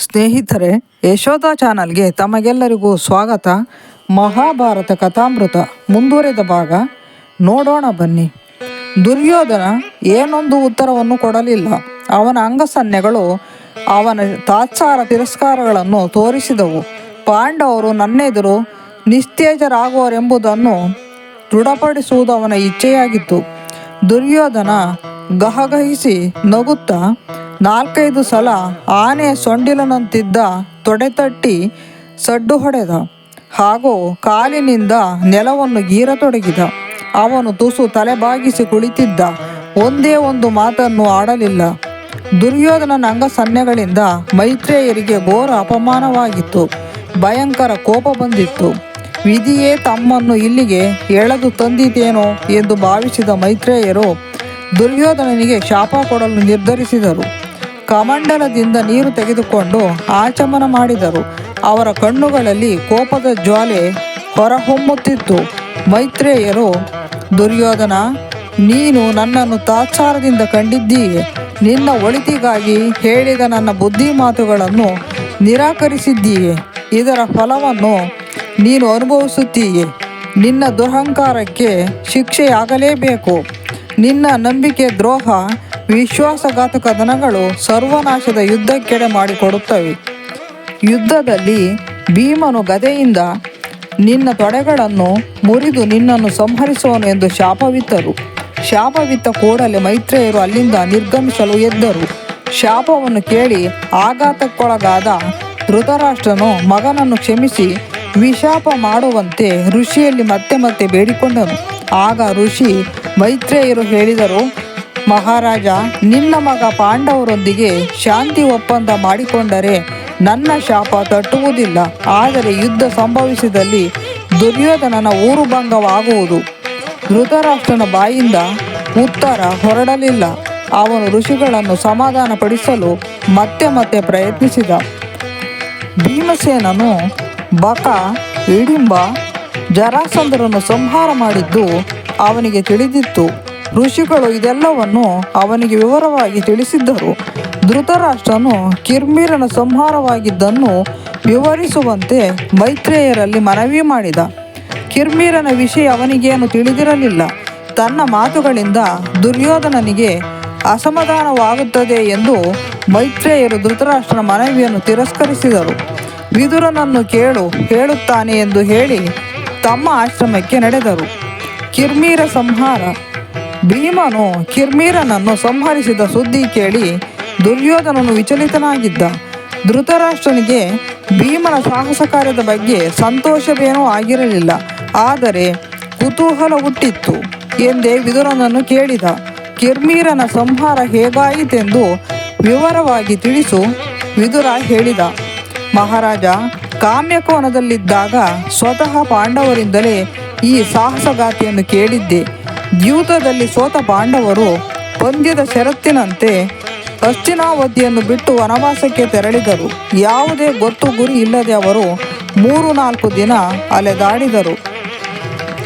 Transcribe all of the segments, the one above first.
ಸ್ನೇಹಿತರೆ, ಯಶೋಧ ಚಾನಲ್ಗೆ ತಮಗೆಲ್ಲರಿಗೂ ಸ್ವಾಗತ. ಮಹಾಭಾರತ ಕಥಾಮೃತ ಮುಂದುವರೆದ ಭಾಗ. ನೋಡೋಣ ಬನ್ನಿ. ದುರ್ಯೋಧನ ಏನೊಂದು ಉತ್ತರವನ್ನು ಕೊಡಲಿಲ್ಲ. ಅವನ ಅಂಗಸನ್ನೆಗಳು ಅವನ ತಾತ್ಸಾರ ತಿರಸ್ಕಾರಗಳನ್ನು ತೋರಿಸಿದವು. ಪಾಂಡವರು ನನ್ನೆದುರು ನಿಸ್ತೇಜರಾಗುವರೆಂಬುದನ್ನು ದೃಢಪಡಿಸುವುದು ಅವನ ಇಚ್ಛೆಯಾಗಿತ್ತು. ದುರ್ಯೋಧನ ಗಹಗಹಿಸಿ ನಗುತ್ತಾ ನಾಲ್ಕೈದು ಸಲ ಆನೆ ಸೊಂಡಿಲನಂತಿದ್ದ ತೊಡೆತಟ್ಟಿ ಸಡ್ಡು ಹೊಡೆದ. ಹಾಗೂ ಕಾಲಿನಿಂದ ನೆಲವನ್ನು ಗೀರತೊಡಗಿದ ಅವನು ತುಸು ತಲೆಬಾಗಿಸಿ ಕುಳಿತಿದ್ದ. ಒಂದೇ ಒಂದು ಮಾತನ್ನು ಆಡಲಿಲ್ಲ. ದುರ್ಯೋಧನನ ಅಂಗಸನ್ನೆಗಳಿಂದ ಮೈತ್ರೇಯರಿಗೆ ಘೋರ ಅಪಮಾನವಾಗಿತ್ತು. ಭಯಂಕರ ಕೋಪ ಬಂದಿತ್ತು. ವಿಧಿಯೇ ತಮ್ಮನ್ನು ಇಲ್ಲಿಗೆ ಎಳೆದು ತಂದಿದ್ದೇನೋ ಎಂದು ಭಾವಿಸಿದ ಮೈತ್ರೇಯರು ದುರ್ಯೋಧನನಿಗೆ ಶಾಪ ಕೊಡಲು ನಿರ್ಧರಿಸಿದರು. ಕಮಂಡಲದಿಂದ ನೀರು ತೆಗೆದುಕೊಂಡು ಆಚಮನ ಮಾಡಿದರು. ಅವರ ಕಣ್ಣುಗಳಲ್ಲಿ ಕೋಪದ ಜ್ವಾಲೆ ಹೊರಹೊಮ್ಮುತ್ತಿತ್ತು. ಮೈತ್ರೇಯರು, ದುರ್ಯೋಧನ, ನೀನು ನನ್ನನ್ನು ತಾತ್ಸಾರದಿಂದ ಕಂಡಿದ್ದೀಯೆ. ನಿನ್ನ ಒಳಿತಿಗಾಗಿ ಹೇಳಿದ ನನ್ನ ಬುದ್ಧಿ ಮಾತುಗಳನ್ನು ನಿರಾಕರಿಸಿದ್ದೀಯೆ. ಇದರ ಫಲವನ್ನು ನೀನು ಅನುಭವಿಸುತ್ತೀಯೆ. ನಿನ್ನ ದುರಹಂಕಾರಕ್ಕೆ ಶಿಕ್ಷೆಯಾಗಲೇಬೇಕು. ನಿನ್ನ ನಂಬಿಕೆ ದ್ರೋಹ ವಿಶ್ವಾಸಘಾತಕ ದನಗಳು ಸರ್ವನಾಶದ ಯುದ್ಧಕ್ಕೆಡೆ ಮಾಡಿಕೊಡುತ್ತವೆ. ಯುದ್ಧದಲ್ಲಿ ಭೀಮನು ಗದೆಯಿಂದ ನಿನ್ನ ತೊಡೆಗಳನ್ನು ಮುರಿದು ನಿನ್ನನ್ನು ಸಂಹರಿಸುವನು ಎಂದು ಶಾಪವಿತ್ತರು. ಶಾಪವಿತ್ತ ಕೂಡಲೇ ಮೈತ್ರೇಯರು ಅಲ್ಲಿಂದ ನಿರ್ಗಮಿಸಲು ಎದ್ದರು. ಶಾಪವನ್ನು ಕೇಳಿ ಆಘಾತಕ್ಕೊಳಗಾದ ಧೃತರಾಷ್ಟ್ರನು ಮಗನನ್ನು ಕ್ಷಮಿಸಿ ವಿಶಾಪ ಮಾಡುವಂತೆ ಋಷಿಯಲ್ಲಿ ಮತ್ತೆ ಮತ್ತೆ ಬೇಡಿಕೊಂಡನು. ಆಗ ಋಷಿ ಮೈತ್ರೇಯರು ಹೇಳಿದರು ಮಹಾರಾಜ, ನಿನ್ನ ಮಗ ಪಾಂಡವರೊಂದಿಗೆ ಶಾಂತಿ ಒಪ್ಪಂದ ಮಾಡಿಕೊಂಡರೆ ನನ್ನ ಶಾಪ ತಟ್ಟುವುದಿಲ್ಲ. ಆದರೆ ಯುದ್ಧ ಸಂಭವಿಸಿದಲ್ಲಿ ದುರ್ಯೋಧನನ ಊರುಭಂಗವಾಗುವುದು. ಧೃತರಾಷ್ಟ್ರನ ಬಾಯಿಂದ ಉತ್ತರ ಹೊರಡಲಿಲ್ಲ. ಅವನು ಋಷಿಗಳನ್ನು ಸಮಾಧಾನಪಡಿಸಲು ಮತ್ತೆ ಮತ್ತೆ ಪ್ರಯತ್ನಿಸಿದ. ಭೀಮಸೇನನು ಬಕ, ಇಡಿಂಬ ಜರಾಸಂಧರನ್ನು ಸಂಹಾರ ಮಾಡಿದ್ದು ಅವನಿಗೆ ತಿಳಿದಿತ್ತು. ಋಷಿಗಳು ಇದೆಲ್ಲವನ್ನು ಅವನಿಗೆ ವಿವರವಾಗಿ ತಿಳಿಸಿದ್ದರು. ಧೃತರಾಷ್ಟ್ರನು ಕಿರ್ಮೀರನ ಸಂಹಾರವಾಗಿದ್ದನ್ನು ವಿವರಿಸುವಂತೆ ಮೈತ್ರೇಯರಲ್ಲಿ ಮನವಿ ಮಾಡಿದ. ಕಿರ್ಮೀರನ ವಿಷಯ ಅವನಿಗೇನು ತಿಳಿದಿರಲಿಲ್ಲ. ತನ್ನ ಮಾತುಗಳಿಂದ ದುರ್ಯೋಧನನಿಗೆ ಅಸಮಾಧಾನವಾಗುತ್ತದೆ ಎಂದು ಮೈತ್ರೇಯರು ಧೃತರಾಷ್ಟ್ರನ ಮನವಿಯನ್ನು ತಿರಸ್ಕರಿಸಿದರು. ವಿದುರನನ್ನು ಕೇಳು, ಹೇಳುತ್ತಾನೆ ಎಂದು ಹೇಳಿ ತಮ್ಮ ಆಶ್ರಮಕ್ಕೆ ನಡೆದರು. ಕಿರ್ಮೀರ ಸಂಹಾರ ಭೀಮನು ಕಿರ್ಮೀರನನ್ನು ಸಂಹರಿಸಿದ ಸುದ್ದಿ ಕೇಳಿ ದುರ್ಯೋಧನನು ವಿಚಲಿತನಾಗಿದ್ದ. ಧೃತರಾಷ್ಟ್ರನಿಗೆ ಭೀಮನ ಸಾಹಸ ಕಾರ್ಯದ ಬಗ್ಗೆ ಸಂತೋಷವೇನೂ ಆಗಿರಲಿಲ್ಲ. ಆದರೆ ಕುತೂಹಲ ಹುಟ್ಟಿತ್ತು ಎಂದೇ ವಿದುರನನ್ನು ಕೇಳಿದ. ಕಿರ್ಮೀರನ ಸಂಹಾರ ಹೇಗಾಯಿತೆಂದು ವಿವರವಾಗಿ ತಿಳಿಸು ವಿದುರ ಹೇಳಿದ. ಮಹಾರಾಜ ಕಾಮ್ಯಕೋನದಲ್ಲಿದ್ದಾಗ ಸ್ವತಃ ಪಾಂಡವರಿಂದಲೇ ಈ ಸಾಹಸಗಾತಿಯನ್ನು ಕೇಳಿದ್ದೆ. ದ್ಯೂತದಲ್ಲಿ ಸೋತ ಪಾಂಡವರು ಪಂದ್ಯದ ಷರತ್ತಿನಂತೆ ಹಸ್ತಿನಾವತಿಯನ್ನು ಬಿಟ್ಟು ವನವಾಸಕ್ಕೆ ತೆರಳಿದರು. ಯಾವುದೇ ಗೊತ್ತು ಗುರಿ ಇಲ್ಲದೆ ಅವರು ಮೂರು ನಾಲ್ಕು ದಿನ ಅಲೆದಾಡಿದರು.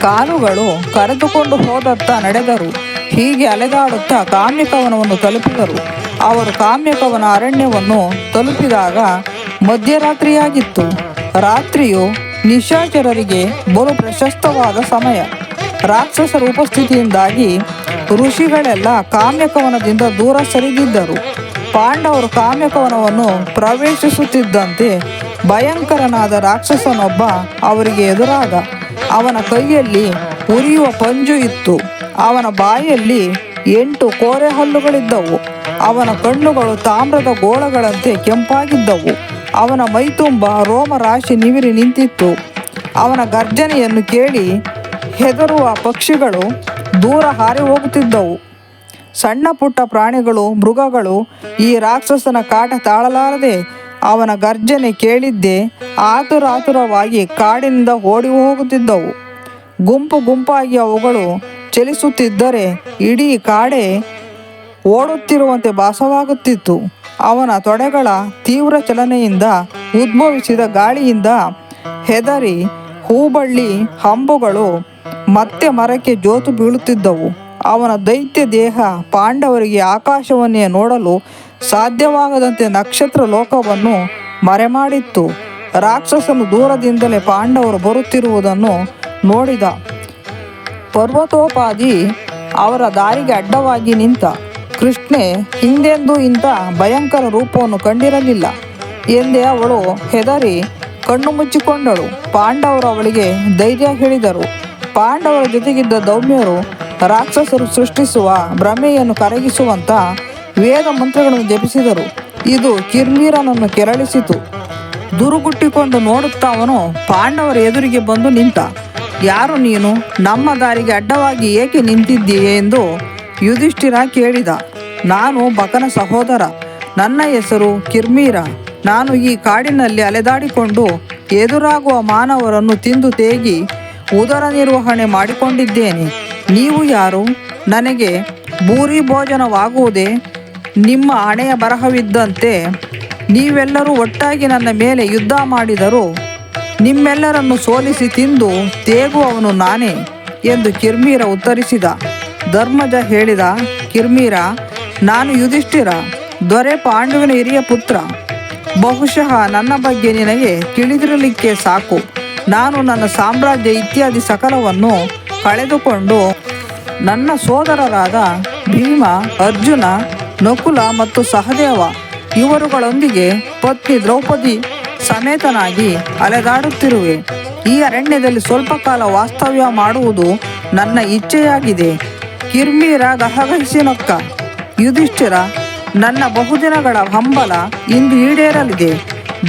ಕಾಲುಗಳು ಕರೆದುಕೊಂಡು ಹೋದತ್ತ ನಡೆದರು. ಹೀಗೆ ಅಲೆದಾಡುತ್ತಾ ಕಾಮ್ಯಕವನವನ್ನು ತಲುಪಿದರು. ಅವರು ಕಾಮ್ಯಕವನ ಅರಣ್ಯವನ್ನು ತಲುಪಿದಾಗ ಮಧ್ಯರಾತ್ರಿಯಾಗಿತ್ತು. ರಾತ್ರಿಯು ನಿಶಾಚರರಿಗೆ ಬಲು ಪ್ರಶಸ್ತವಾದ ಸಮಯ. ರಾಕ್ಷಸರ ಉಪಸ್ಥಿತಿಯಿಂದಾಗಿ ಋಷಿಗಳೆಲ್ಲ ಕಾಮ್ಯಕವನದಿಂದ ದೂರ ಸರಿದಿದ್ದರು. ಪಾಂಡವರು ಕಾಮ್ಯಕವನವನ್ನು ಪ್ರವೇಶಿಸುತ್ತಿದ್ದಂತೆ ಭಯಂಕರನಾದ ರಾಕ್ಷಸನೊಬ್ಬ ಅವರಿಗೆ ಎದುರಾದ ಅವನ ಕೈಯಲ್ಲಿ ಉರಿಯುವ ಪಂಜು ಇತ್ತು. ಅವನ ಬಾಯಲ್ಲಿ ಎಂಟು ಕೋರೆ ಹಲ್ಲುಗಳಿದ್ದವು ಅವನ ಕಣ್ಣುಗಳು ತಾಮ್ರದ ಗೋಳಗಳಂತೆ ಕೆಂಪಾಗಿದ್ದವು. ಅವನ ಮೈತುಂಬ ರೋಮರಾಶಿ ನಿವಿರಿ ನಿಂತಿತ್ತು. ಅವನ ಗರ್ಜನೆಯನ್ನು ಕೇಳಿ ಹೆದರುವ ಪಕ್ಷಿಗಳು ದೂರ ಹಾರಿ ಹೋಗುತ್ತಿದ್ದವು. ಸಣ್ಣ ಪುಟ್ಟ ಪ್ರಾಣಿಗಳು, ಮೃಗಗಳು ಈ ರಾಕ್ಷಸನ ಕಾಟ ತಾಳಲಾರದೆ ಅವನ ಗರ್ಜನೆ ಕೇಳಿದ್ದೇ ಆತುರಾತುರವಾಗಿ ಕಾಡಿನಿಂದ ಓಡಿ ಹೋಗುತ್ತಿದ್ದವು. ಗುಂಪು ಗುಂಪಾಗಿ ಅವುಗಳು ಚಲಿಸುತ್ತಿದ್ದರೆ ಇಡೀ ಕಾಡೆ ಓಡುತ್ತಿರುವಂತೆ ಭಾಸವಾಗುತ್ತಿತ್ತು. ಅವನ ತೊಡೆಗಳ ತೀವ್ರ ಚಲನೆಯಿಂದ ಉದ್ಭವಿಸಿದ ಗಾಳಿಯಿಂದ ಹೆದರಿ ಹೂಬಳ್ಳಿ ಹಂಬುಗಳು ಮತ್ತೆ ಮರಕ್ಕೆ ಜೋತು ಬೀಳುತ್ತಿದ್ದವು. ಅವನ ದೈತ್ಯ ದೇಹ ಪಾಂಡವರಿಗೆ ಆಕಾಶವನ್ನೇ ನೋಡಲು ಸಾಧ್ಯವಾಗದಂತೆ ನಕ್ಷತ್ರ ಲೋಕವನ್ನು ಮರೆಮಾಡಿತ್ತು. ರಾಕ್ಷಸನು ದೂರದಿಂದಲೇ ಪಾಂಡವರು ಬರುತ್ತಿರುವುದನ್ನು ನೋಡಿದ. ಪರ್ವತೋಪಾದಿ ಅವರ ದಾರಿಗೆ ಅಡ್ಡವಾಗಿ ನಿಂತ. ಕೃಷ್ಣೆ ಹಿಂದೆಂದೂ ಇಂಥ ಭಯಂಕರ ರೂಪವನ್ನು ಕಂಡಿರಲಿಲ್ಲ. ಎಂದೇ ಅವಳು ಹೆದರಿ ಕಣ್ಣು ಮುಚ್ಚಿಕೊಂಡಳು. ಪಾಂಡವರು ಅವಳಿಗೆ ಧೈರ್ಯ ಹೇಳಿದರು. ಪಾಂಡವರ ಜೊತೆಗಿದ್ದ ದೌಮ್ಯರು ರಾಕ್ಷಸರು ಸೃಷ್ಟಿಸುವ ಭ್ರಮೆಯನ್ನು ಕರಗಿಸುವಂತ ವೇದ ಮಂತ್ರಗಳನ್ನು ಜಪಿಸಿದರು. ಇದು ಕಿರ್ಮೀರನನ್ನು ಕೆರಳಿಸಿತು. ದುರುಗುಟ್ಟಿಕೊಂಡು ನೋಡುತ್ತಾ ಅವನು ಪಾಂಡವರ ಎದುರಿಗೆ ಬಂದು ನಿಂತ, ಯಾರು ನೀನು? ನಮ್ಮ ದಾರಿಗೆ ಅಡ್ಡವಾಗಿ ಏಕೆ ನಿಂತಿದ್ದೀಯ? ಎಂದು ಯುಧಿಷ್ಠಿರ ಕೇಳಿದ. ನಾನು ಬಕನ ಸಹೋದರ. ನನ್ನ ಹೆಸರು ಕಿರ್ಮೀರ. ನಾನು ಈ ಕಾಡಿನಲ್ಲಿ ಅಲೆದಾಡಿಕೊಂಡು ಎದುರಾಗುವ ಮಾನವರನ್ನು ತಿಂದು ತೇಗಿ ಉದರ ನಿರ್ವಹಣೆ ಮಾಡಿಕೊಂಡಿದ್ದೇನೆ. ನೀವು ಯಾರು? ನನಗೆ ಭೂರಿ ಭೋಜನವಾಗುವುದೇ ನಿಮ್ಮ ಹಣೆಯ ಬರಹವಿದ್ದಂತೆ. ನೀವೆಲ್ಲರೂ ಒಟ್ಟಾಗಿ ನನ್ನ ಮೇಲೆ ಯುದ್ಧ ಮಾಡಿದರೂ ನಿಮ್ಮೆಲ್ಲರನ್ನು ಸೋಲಿಸಿ ತಿಂದು ತೇಗುವವನು ನಾನೇ ಎಂದು ಕಿರ್ಮೀರ ಉತ್ತರಿಸಿದ. ಧರ್ಮಜ ಹೇಳಿದ, ಕಿರ್ಮೀರ, ನಾನು ಯುಧಿಷ್ಠಿರ, ದೊರೆ ಪಾಂಡುವಿನ ಹಿರಿಯ ಪುತ್ರ. ಬಹುಶಃ ನನ್ನ ಬಗ್ಗೆ ನಿನಗೆ ತಿಳಿದಿರಲಿಕ್ಕೆ ಸಾಕು. ನಾನು ನನ್ನ ಸಾಮ್ರಾಜ್ಯ ಇತ್ಯಾದಿ ಸಕಲವನ್ನು ಕಳೆದುಕೊಂಡು ನನ್ನ ಸೋದರರಾದ ಭೀಮ, ಅರ್ಜುನ, ನಕುಲ ಮತ್ತು ಸಹದೇವ ಇವರುಗಳೊಂದಿಗೆ ಪತ್ನಿ ದ್ರೌಪದಿ ಸಮೇತನಾಗಿ ಅಲೆದಾಡುತ್ತಿರುವೆ. ಈ ಅರಣ್ಯದಲ್ಲಿ ಸ್ವಲ್ಪ ಕಾಲ ವಾಸ್ತವ್ಯ ಮಾಡುವುದು ನನ್ನ ಇಚ್ಛೆಯಾಗಿದೆ. ಕಿರ್ಮೀರ ಗಹಗಹಿಸಿನೊಕ್ಕ. ಯುಧಿಷ್ಠಿರ, ನನ್ನ ಬಹುದಿನಗಳ ಹಂಬಲ ಇಂದು ಈಡೇರಲಿದೆ.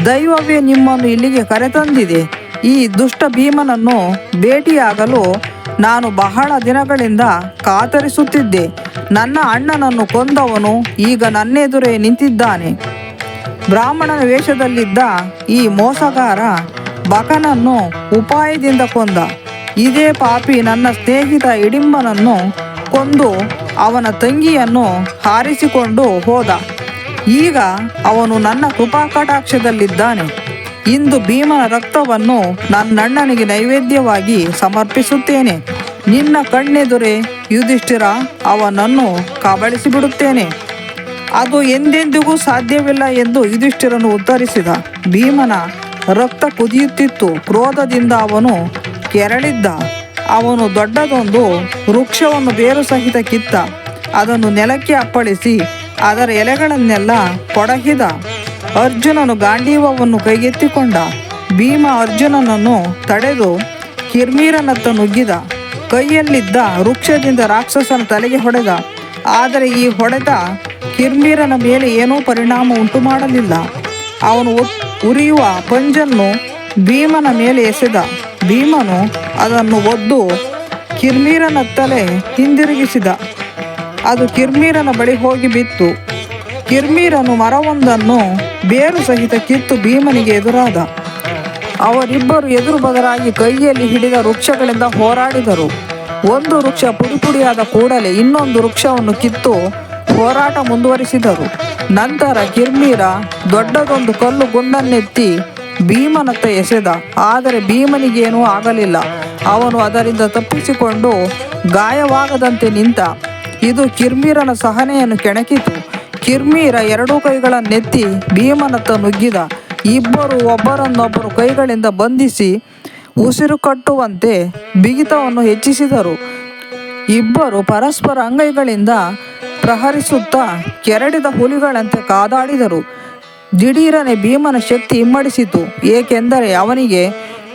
ದೈವವೇ ನಿಮ್ಮನ್ನು ಇಲ್ಲಿಗೆ ಕರೆತಂದಿದೆ. ಈ ದುಷ್ಟ ಭೀಮನನ್ನು ಭೇಟಿಯಾಗಲು ನಾನು ಬಹಳ ದಿನಗಳಿಂದ ಕಾತರಿಸುತ್ತಿದ್ದೆ. ನನ್ನ ಅಣ್ಣನನ್ನು ಕೊಂದವನು ಈಗ ನನ್ನೆದುರೇ ನಿಂತಿದ್ದಾನೆ. ಬ್ರಾಹ್ಮಣನ ವೇಷದಲ್ಲಿದ್ದ ಈ ಮೋಸಗಾರ ಬಕನನ್ನು ಉಪಾಯದಿಂದ ಕೊಂದ. ಇದೇ ಪಾಪಿ ನನ್ನ ಸ್ನೇಹಿತ ಇಡಿಂಬನನ್ನು ಕೊಂದು ಅವನ ತಂಗಿಯನ್ನು ಹಾರಿಸಿಕೊಂಡು ಹೋದ. ಈಗ ಅವನು ನನ್ನ ಕೃಪಾ ಕಟಾಕ್ಷದಲ್ಲಿದ್ದಾನೆ ಇಂದು ಭೀಮನ ರಕ್ತವನ್ನು ನನ್ನಣ್ಣನಿಗೆ ನೈವೇದ್ಯವಾಗಿ ಸಮರ್ಪಿಸುತ್ತೇನೆ. ನಿನ್ನ ಕಣ್ಣೆದುರೇ ಯುಧಿಷ್ಠಿರ, ಅವನನ್ನು ಕಬಳಿಸಿಬಿಡುತ್ತೇನೆ. ಅದು ಎಂದೆಂದಿಗೂ ಸಾಧ್ಯವಿಲ್ಲ ಎಂದು ಯುಧಿಷ್ಠಿರನು ಉತ್ತರಿಸಿದ. ಭೀಮನ ರಕ್ತ ಕುದಿಯುತ್ತಿತ್ತು. ಕ್ರೋಧದಿಂದ ಅವನು ಕೆರಳಿದ್ದ. ಅವನು ದೊಡ್ಡದೊಂದು ವೃಕ್ಷವನ್ನು ಬೇರು ಸಹಿತ ಕಿತ್ತ. ಅದನ್ನು ನೆಲಕ್ಕೆ ಅಪ್ಪಳಿಸಿ, ಅದರ ಎಲೆಗಳನ್ನೆಲ್ಲ ಕೊಡಹಿದ ಅರ್ಜುನನು ಗಾಂಡೀವವನ್ನು ಕೈಗೆತ್ತಿಕೊಂಡ. ಭೀಮ ಅರ್ಜುನನನ್ನು ತಡೆದು ಕಿರ್ಮೀರನತ್ತ ನುಗ್ಗಿದ. ಕೈಯಲ್ಲಿದ್ದ ವೃಕ್ಷದಿಂದ ರಾಕ್ಷಸನ ತಲೆಗೆ ಹೊಡೆದ. ಆದರೆ ಈ ಹೊಡೆತ ಕಿರ್ಮೀರನ ಮೇಲೆ ಏನೂ ಪರಿಣಾಮ ಉಂಟು ಮಾಡಲಿಲ್ಲ ಅವನು ಉರಿಯುವ ಪಂಜನ್ನು ಭೀಮನ ಮೇಲೆ ಎಸೆದ. ಭೀಮನು ಅದನ್ನು ಒದ್ದು ಕಿರ್ಮೀರನತ್ತಲೇ ತಲೆ ಹಿಂದಿರುಗಿಸಿದ. ಅದು ಕಿರ್ಮೀರನ ಬಳಿ ಹೋಗಿ ಬಿತ್ತು. ಕಿರ್ಮೀರನು ಮರವೊಂದನ್ನು ಬೇರು ಸಹಿತ ಕಿತ್ತು ಭೀಮನಿಗೆ ಎದುರಾದ. ಅವರಿಬ್ಬರು ಎದುರು ಬದಲಾಗಿ ಕೈಯಲ್ಲಿ ಹಿಡಿದ ವೃಕ್ಷಗಳಿಂದ ಹೋರಾಡಿದರು. ಒಂದು ವೃಕ್ಷ ಪುಡಿಪುಡಿಯಾದ ಕೂಡಲೇ ಇನ್ನೊಂದು ವೃಕ್ಷವನ್ನು ಕಿತ್ತು ಹೋರಾಟ ಮುಂದುವರಿಸಿದರು. ನಂತರ ಕಿರ್ಮೀರ ದೊಡ್ಡದೊಂದು ಕಲ್ಲು ಗುಂಡನ್ನೆತ್ತಿ ಭೀಮನತ್ತ ಎಸೆದ. ಆದರೆ ಭೀಮನಿಗೇನೂ ಆಗಲಿಲ್ಲ. ಅವನು ಅದರಿಂದ ತಪ್ಪಿಸಿಕೊಂಡು ಗಾಯವಾಗದಂತೆ ನಿಂತ. ಇದು ಕಿರ್ಮೀರನ ಸಹನೆಯನ್ನು ಕೆಣಕಿತು. ಕಿರ್ಮೀರ ಎರಡೂ ಕೈಗಳನ್ನೆತ್ತಿ ಭೀಮನತ್ತ ನುಗ್ಗಿದ. ಇಬ್ಬರು ಒಬ್ಬರನ್ನೊಬ್ಬರು ಕೈಗಳಿಂದ ಬಂಧಿಸಿ ಉಸಿರು ಕಟ್ಟುವಂತೆ ಬಿಗಿತವನ್ನು ಹೆಚ್ಚಿಸಿದರು. ಇಬ್ಬರು ಪರಸ್ಪರ ಅಂಗೈಗಳಿಂದ ಪ್ರಹರಿಸುತ್ತಾ ಕೆರಡಿದ ಹುಲಿಗಳಂತೆ ಕಾದಾಡಿದರು. ದಿಢೀರನೆ ಭೀಮನ ಶಕ್ತಿ ಇಮ್ಮಡಿಸಿತು ಏಕೆಂದರೆ ಅವನಿಗೆ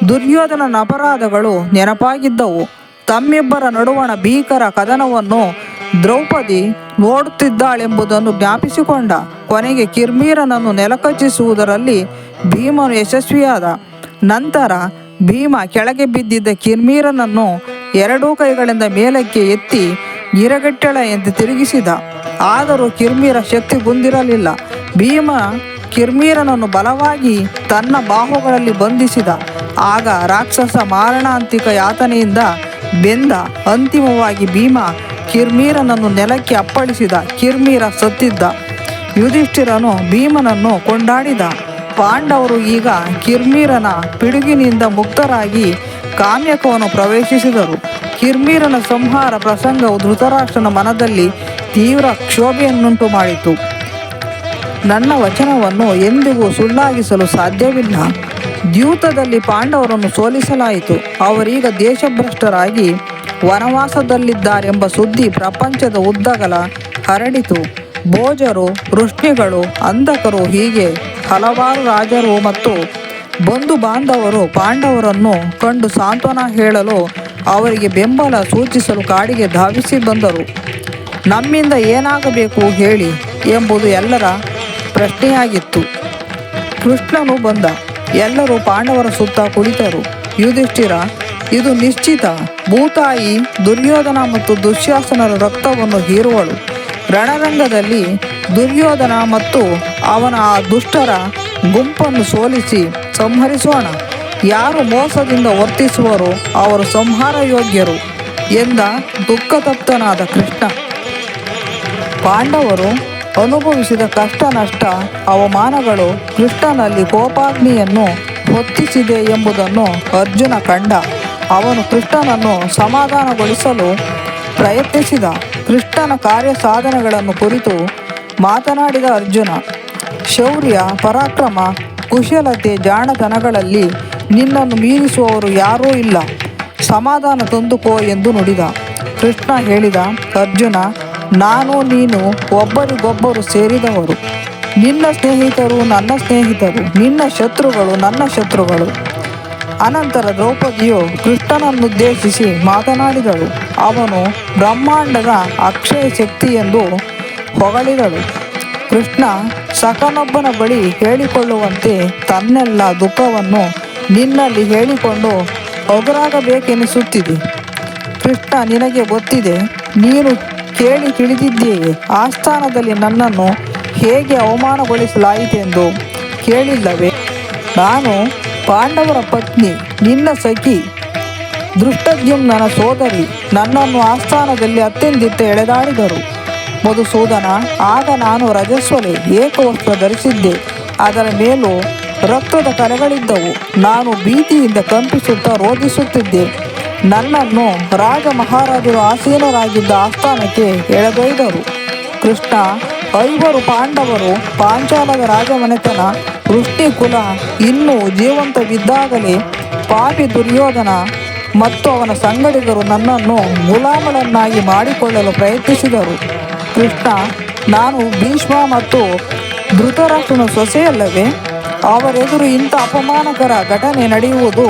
ದುರ್ಯೋಧನನ ಅಪರಾಧಗಳು ನೆನಪಾಗಿದ್ದವು. ತಮ್ಮಿಬ್ಬರ ನಡುವಣ ಭೀಕರ ಕದನವನ್ನು ದ್ರೌಪದಿ ನೋಡುತ್ತಿದ್ದಾಳೆಂಬುದನ್ನು ಜ್ಞಾಪಿಸಿಕೊಂಡ ಕೊನೆಗೆ ಕಿರ್ಮೀರನನ್ನು ನೆಲಕಚ್ಚಿಸುವುದರಲ್ಲಿ ಭೀಮನು ಯಶಸ್ವಿಯಾದ. ನಂತರ ಭೀಮ ಕೆಳಗೆ ಬಿದ್ದಿದ್ದ ಕಿರ್ಮೀರನನ್ನು ಎರಡೂ ಕೈಗಳಿಂದ ಮೇಲಕ್ಕೆ ಎತ್ತಿ ಗಿರಗಟ್ಟಳೆಯಂತೆ ತಿರುಗಿಸಿದ. ಆದರೂ ಕಿರ್ಮೀರ ಶಕ್ತಿ ಗುಂದಿರಲಿಲ್ಲ ಭೀಮ ಕಿರ್ಮೀರನನ್ನು ಬಲವಾಗಿ ತನ್ನ ಬಾಹುಗಳಲ್ಲಿ ಬಂಧಿಸಿದ. ಆಗ ರಾಕ್ಷಸ ಮಾರಣಾಂತಿಕ ಯಾತನೆಯಿಂದ ಬೆಂದ ಅಂತಿಮವಾಗಿ ಭೀಮ ಕಿರ್ಮೀರನನ್ನು ನೆಲಕ್ಕೆ ಅಪ್ಪಳಿಸಿದ, ಕಿರ್ಮೀರ ಸತ್ತಿದ್ದ. ಯುಧಿಷ್ಠಿರನು ಭೀಮನನ್ನು ಕೊಂಡಾಡಿದ. ಪಾಂಡವರು ಈಗ ಕಿರ್ಮೀರನ ಪಿಡುಗಿನಿಂದ ಮುಕ್ತರಾಗಿ ಕಾಮ್ಯಕವನ್ನು ಪ್ರವೇಶಿಸಿದರು. ಕಿರ್ಮೀರನ ಸಂಹಾರ ಪ್ರಸಂಗವು ಧೃತರಾಷ್ಟ್ರನ ಮನದಲ್ಲಿ ತೀವ್ರ ಕ್ಷೋಭೆಯನ್ನುಂಟು ಮಾಡಿತು. ನನ್ನ ವಚನವನ್ನು ಎಂದಿಗೂ ಸುಳ್ಳಾಗಿಸಲು ಸಾಧ್ಯವಿಲ್ಲ. ದ್ಯೂತದಲ್ಲಿ ಪಾಂಡವರನ್ನು ಸೋಲಿಸಲಾಯಿತು. ಅವರೀಗ ದೇಶಭ್ರಷ್ಟರಾಗಿ ವನವಾಸದಲ್ಲಿದ್ದಾರೆಂಬ ಸುದ್ದಿ ಪ್ರಪಂಚದ ಉದ್ದಗಲ ಹರಡಿತು. ಭೋಜರು ವೃಷ್ಣಿಗಳು ಅಂಧಕರು ಹೀಗೆ ಹಲವಾರು ರಾಜರು ಮತ್ತು ಬಂಧು ಬಾಂಧವರು ಪಾಂಡವರನ್ನು ಕಂಡು ಸಾಂತ್ವನ ಹೇಳಲು ಅವರಿಗೆ ಬೆಂಬಲ ಸೂಚಿಸಲು ಕಾಡಿಗೆ ಧಾವಿಸಿ ಬಂದರು. ನಮ್ಮಿಂದ ಏನಾಗಬೇಕು ಹೇಳಿ ಎಂಬುದು ಎಲ್ಲರ ಪ್ರಶ್ನೆಯಾಗಿತ್ತು. ಕೃಷ್ಣನು ಬಂದ. ಎಲ್ಲರೂ ಪಾಂಡವರ ಸುತ್ತ ಕುಳಿತರು. ಯುಧಿಷ್ಠಿರ ಇದು ನಿಶ್ಚಿತ. ಭೂತಾಯಿ ದುರ್ಯೋಧನ ಮತ್ತು ದುಶ್ಯಾಸನರ ರಕ್ತವನ್ನು ಹೀರುವಳು. ರಣರಂಗದಲ್ಲಿ ದುರ್ಯೋಧನ ಮತ್ತು ಅವನ ಆ ದುಷ್ಟರ ಗುಂಪನ್ನು ಸೋಲಿಸಿ ಸಂಹರಿಸೋಣ. ಯಾರು ಮೋಸದಿಂದ ವರ್ತಿಸುವರೋ ಅವರು ಸಂಹಾರ ಯೋಗ್ಯರು ಎಂದ ದುಃಖತಪ್ತನಾದ ಕೃಷ್ಣ. ಪಾಂಡವರು ಅನುಭವಿಸಿದ ಕಷ್ಟ ನಷ್ಟ ಅವಮಾನಗಳು ಕೃಷ್ಣನಲ್ಲಿ ಕೋಪಾಗ್ನಿಯನ್ನು ಹೊತ್ತಿಸಿದೆ ಎಂಬುದನ್ನು ಅರ್ಜುನ ಕಂಡ. ಅವನು ಕೃಷ್ಣನನ್ನು ಸಮಾಧಾನಗೊಳಿಸಲು ಪ್ರಯತ್ನಿಸಿದ. ಕೃಷ್ಣನ ಕಾರ್ಯ ಸಾಧನೆಗಳನ್ನು ಕುರಿತು ಮಾತನಾಡಿದ ಅರ್ಜುನ, ಶೌರ್ಯ, ಪರಾಕ್ರಮ, ಕುಶಲತೆ, ಜಾಣತನಗಳಲ್ಲಿ ನಿನ್ನನ್ನು ಮೀರಿಸುವವರು ಯಾರೂ ಇಲ್ಲ. ಸಮಾಧಾನ ತಂದುಕೋ ಎಂದು ನುಡಿದ. ಕೃಷ್ಣ ಹೇಳಿದ, ಅರ್ಜುನ, ನಾನು, ನೀನು ಒಬ್ಬರಿಗೊಬ್ಬರು ಸೇರಿದವರು. ನಿನ್ನ ಸ್ನೇಹಿತರು ನನ್ನ ಸ್ನೇಹಿತರು. ನಿನ್ನ ಶತ್ರುಗಳು ನನ್ನ ಶತ್ರುಗಳು. ಅನಂತರ ದ್ರೌಪದಿಯು ಕೃಷ್ಣನನ್ನುದ್ದೇಶಿಸಿ ಮಾತನಾಡಿದಳು. ಅವನು ಬ್ರಹ್ಮಾಂಡದ ಅಕ್ಷಯ ಶಕ್ತಿ ಎಂದು ಹೊಗಳಿದಳು. ಕೃಷ್ಣ ಸಕನೊಬ್ಬನ ಬಳಿ ಹೇಳಿಕೊಳ್ಳುವಂತೆ ತನ್ನೆಲ್ಲ ದುಃಖವನ್ನು ನಿನ್ನಲ್ಲಿ ಹೇಳಿಕೊಂಡು ಒಗರಾಗಬೇಕೆನಿಸುತ್ತಿದೆ ಕೃಷ್ಣ, ನಿನಗೆ ಗೊತ್ತಿದೆ, ನೀನು ಕೇಳಿ ತಿಳಿದಿದ್ದೀಯೆ. ಆಸ್ಥಾನದಲ್ಲಿ ನನ್ನನ್ನು ಹೇಗೆ ಅವಮಾನಗೊಳಿಸಲಾಯಿತೆಂದು ಕೇಳಿಲ್ಲವೇ? ನಾನು ಪಾಂಡವರ ಪತ್ನಿ, ನಿನ್ನ ಸಖಿ, ದೃಷ್ಟದ್ಯುಮ್ನ ಸೋದರಿ, ನನ್ನನ್ನು ಆಸ್ಥಾನದಲ್ಲಿ ಅತ್ಯಂತ ಎಳೆದಾಡಿದರು. ಮಧುಸೂದನ ಆಗ ನಾನು ರಜಸ್ವಲೆ ಏಕವಸ್ತ್ರ ಧರಿಸಿದ್ದೆ. ಅದರ ಮೇಲೂ ರಕ್ತದ ಕಲೆಗಳಿದ್ದವು. ನಾನು ಭೀತಿಯಿಂದ ಕಂಪಿಸುತ್ತಾ ರೋಧಿಸುತ್ತಿದ್ದೆ. ನನ್ನನ್ನು ರಾಜ ಮಹಾರಾಜರು ಆಸೀನರಾಗಿದ್ದ ಆಸ್ಥಾನಕ್ಕೆ ಎಳೆದೊಯ್ದರು. ಕೃಷ್ಣ, ಐವರು ಪಾಂಡವರು ಪಾಂಚಾಲದ ರಾಜಮನೆತನ ವೃಷ್ಟಿ ಕುಲ ಇನ್ನೂ ಜೀವಂತವಿದ್ದಾಗಲೇ ಪಾಪಿ ದುರ್ಯೋಧನ ಮತ್ತು ಅವನ ಸಂಗಡಿಗರು ನನ್ನನ್ನು ಮುಲಾಮಳನ್ನಾಗಿ ಮಾಡಿಕೊಳ್ಳಲು ಪ್ರಯತ್ನಿಸಿದರು. ಕೃಷ್ಣ, ನಾನು ಭೀಷ್ಮ ಮತ್ತು ಧೃತರಾಷ್ಟ್ರನ ಸೊಸೆಯಲ್ಲವೇ? ಅವರೆದುರು ಇಂಥ ಅಪಮಾನಕರ ಘಟನೆ ನಡೆಯುವುದು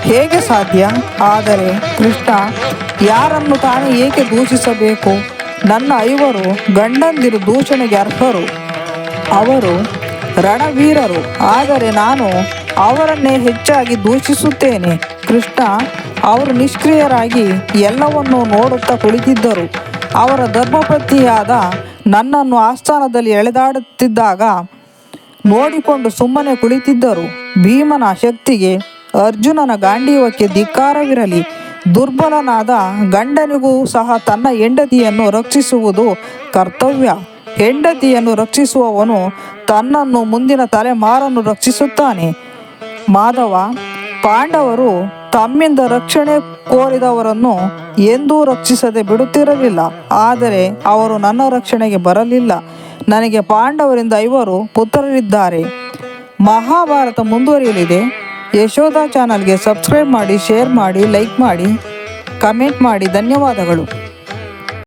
ಹೇಗೆ ಸಾಧ್ಯ? ಆದರೆ ಕೃಷ್ಣ, ಯಾರನ್ನು ತಾನೇ ಏಕೆ ದೂಷಿಸಬೇಕು? ನನ್ನ ಐವರು ಗಂಡಂದಿರು ದೂಷಣೆಗೆ ಅರ್ಹರು. ಅವರು ರಣವೀರರು, ಆದರೆ ನಾನು ಅವರನ್ನೇ ಹೆಚ್ಚಾಗಿ ದೂಷಿಸುತ್ತೇನೆ. ಕೃಷ್ಣ, ಅವರು ನಿಷ್ಕ್ರಿಯರಾಗಿ ಎಲ್ಲವನ್ನೂ ನೋಡುತ್ತಾ ಕುಳಿತಿದ್ದರು. ಅವರ ಧರ್ಮಪತಿಯಾದ ನನ್ನನ್ನು ಆಸ್ಥಾನದಲ್ಲಿ ಎಳೆದಾಡುತ್ತಿದ್ದಾಗ ನೋಡಿಕೊಂಡು ಸುಮ್ಮನೆ ಕುಳಿತಿದ್ದರು. ಭೀಮನ ಶಕ್ತಿಗೆ ಅರ್ಜುನನ ಗಾಂಡೀವಕ್ಕೆ ಧಿಕ್ಕಾರವಿರಲಿ. ದುರ್ಬಲನಾದ ಗಂಡನಿಗೂ ಸಹ ತನ್ನ ಹೆಂಡತಿಯನ್ನು ರಕ್ಷಿಸುವುದು ಕರ್ತವ್ಯ. ಹೆಂಡತಿಯನ್ನು ರಕ್ಷಿಸುವವನು ತನ್ನನ್ನು ಮುಂದಿನ ತಲೆಮಾರನ್ನು ರಕ್ಷಿಸುತ್ತಾನೆ. ಮಾಧವ, ಪಾಂಡವರು ತಮ್ಮಿಂದ ರಕ್ಷಣೆ ಕೋರಿದವರನ್ನು ಎಂದೂ ರಕ್ಷಿಸದೆ ಬಿಡುತ್ತಿರಲಿಲ್ಲ. ಆದರೆ ಅವರು ನನ್ನ ರಕ್ಷಣೆಗೆ ಬರಲಿಲ್ಲ. ನನಗೆ ಪಾಂಡವರಿಂದ ಐವರು ಪುತ್ರರಿದ್ದಾರೆ. ಮಹಾಭಾರತ ಮುಂದುವರಿಯಲಿದೆ. ಯಶೋಧ ಚಾನಲ್ಗೆ ಸಬ್ಸ್ಕ್ರೈಬ್ ಮಾಡಿ, ಶೇರ್ ಮಾಡಿ, ಲೈಕ್ ಮಾಡಿ, ಕಮೆಂಟ್ ಮಾಡಿ. ಧನ್ಯವಾದಗಳು.